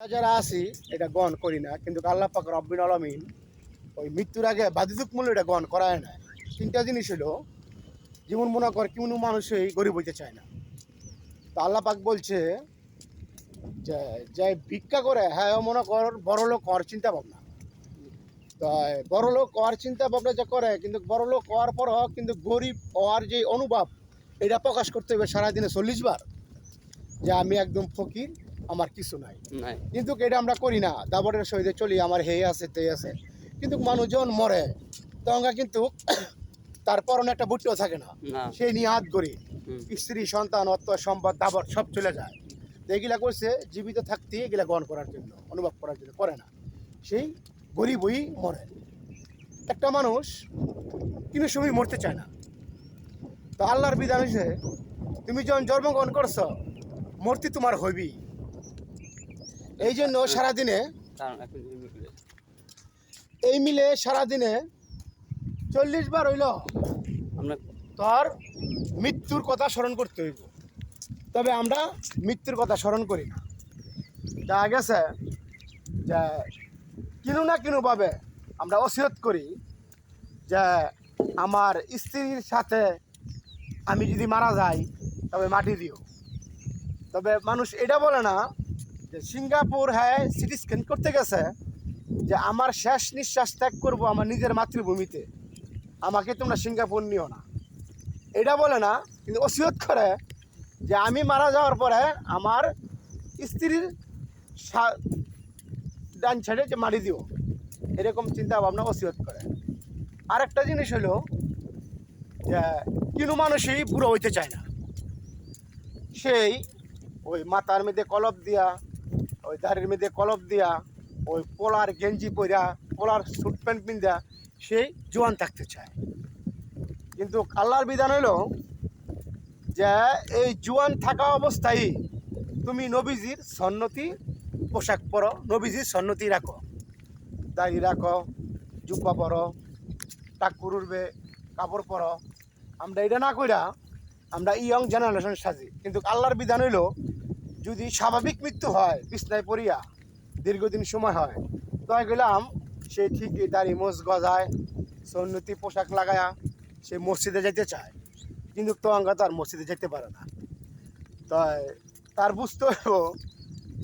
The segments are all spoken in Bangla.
যারা আছি, এটা গণ করি না, কিন্তু আল্লাহ পাক রব্বিন আলমিন ওই মৃত্যুর আগে বাধিতুক মূল্য এটা গণ করায় না তিনটা জিনিস হলো, যেমন মনে কর কোনো মানুষই গরিব হইতে চায় না। তো আল্লাহ পাক বলছে, যে যে ভিক্ষা করে হ্যাঁ মনে কর বড় লোক হওয়ার চিন্তা ভাবনা। তো, বড় লোক হওয়ার চিন্তা ভাবনা যে করে, কিন্তু বড় লোক হওয়ার পর হোক, কিন্তু গরিব হওয়ার যে অনুভব, এটা প্রকাশ করতে হবে সারাদিনে চল্লিশ বার। যে আমি একদম ফকির আমার কিছু নাই। কিন্তু এটা আমরা করি না। দাবরের সহিতে চলি আমার হে আছে তে আছে। কিন্তু মানুষজন মরে তখন কিন্তু তার পরনে একটা বুট্টিও থাকে না সেই নিয়ে হাত করি স্ত্রী সন্তান অর্থ সম্পদ দাবর সব চলে যায়। তো এগুলা করছে জীবিত থাকতে এগুলা গ্রহণ করার জন্য অনুভব করার জন্য করে না। সেই গরিবই মরে। একটা মানুষ কিন্তু সময় মরতে চায় না। তো আল্লাহর বিধান হচ্ছে তুমি যখন জন্মগ্রহণ করছ মূর্তি তোমার হইবি এই জন্য সারাদিনে জমি করে। এই মিলে। সারাদিনে চল্লিশ বার হইল তোর মৃত্যুর কথা স্মরণ করতে হইব। তবে আমরা মৃত্যুর কথা স্মরণ করি না। দেখা গেছে যে কিনু না কিনুভাবে আমরা অসিয়ত করি যে আমার স্ত্রীর সাথে আমি যদি মারা যাই তবে মাটি দিও। তবে মানুষ এটা বলে না যে সিঙ্গাপুর হ্যাঁ সিটি স্ক্যান করতে গেছে যে আমার শেষ নিঃশ্বাস ত্যাগ করব আমার নিজের মাতৃভূমিতে। আমাকে তোমরা সিঙ্গাপুর নিও না। এটা বলে না, কিন্তু ওসিয়ত করে যে আমি মারা যাওয়ার পরে আমার স্ত্রীর ডান ছেড়ে যে মারি দিও, এরকম চিন্তা ভাবনা ওসিয়ত করে। আরেকটা জিনিস হলো যে কিনু মানুষই বুড়ো হইতে চায় না। সেই ওই মাথার মধ্যে কলপ দিয়া ওই দাড়ির মধ্যে কলপ দিয়া, ওই পোলার গেঞ্জি পরা পোলার স্যুট প্যান্ট পিন্দা সেই জোয়ান থাকতে চায়। কিন্তু আল্লাহর বিধান হইল যে, এই জোয়ান থাকা অবস্থায় তুমি নবীজির সন্নতি পোশাক পরো, নবীজির সন্নতি রাখো। দাড়ি রাখো, জুব্বা পরো টাকুর উঠবে কাপড় পরো। আমরা এটা না কইরা আমরা ইয়ং জেনারেশন সাজি। কিন্তু আল্লাহর বিধান হইল যদি স্বাভাবিক মৃত্যু হয়, বিছনায় পড়িয়া দীর্ঘদিন সময় হয়, তাই গেলাম, সে ঠিকই দাড়ি মোজ গজায় সন্নতি পোশাক লাগায়া সে মসজিদে যেতে চায়। কিন্তু তো তোয়াঙ্গা তার মসজিদে যেতে পারে না। তাই তার বুঝতে হইব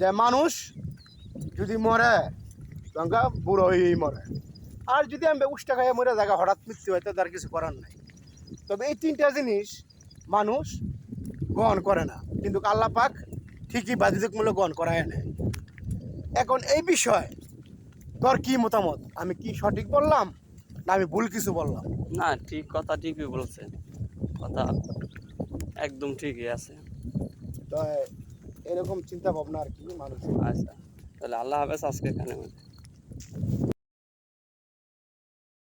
যে মানুষ যদি মরে তোয়াঙ্গা বুড়ো হয়েই মরে। আর যদি আমি উষ্টা খাইয়ে মরে জায়গা হঠাৎ মৃত্যু হয় তো তার কিছু করার নাই। তবে এই তিনটা জিনিস মানুষ গ্রহণ করে না। কিন্তু আল্লাহ পাক ঠিকই বাধ্যতামূলক গ্রহণ করায় নেয় এখন এই বিষয়ে তোর কি মতামত? আমি কি সঠিক বললাম না আমি ভুল কিছু বললাম? না ঠিক কথা ঠিকই বলছে। কথা একদম ঠিকই আছে। তো এরকম চিন্তা ভাবনা আর কি মানুষের। আচ্ছা তাহলে আল্লাহ হাফেজ আজকে এখানে।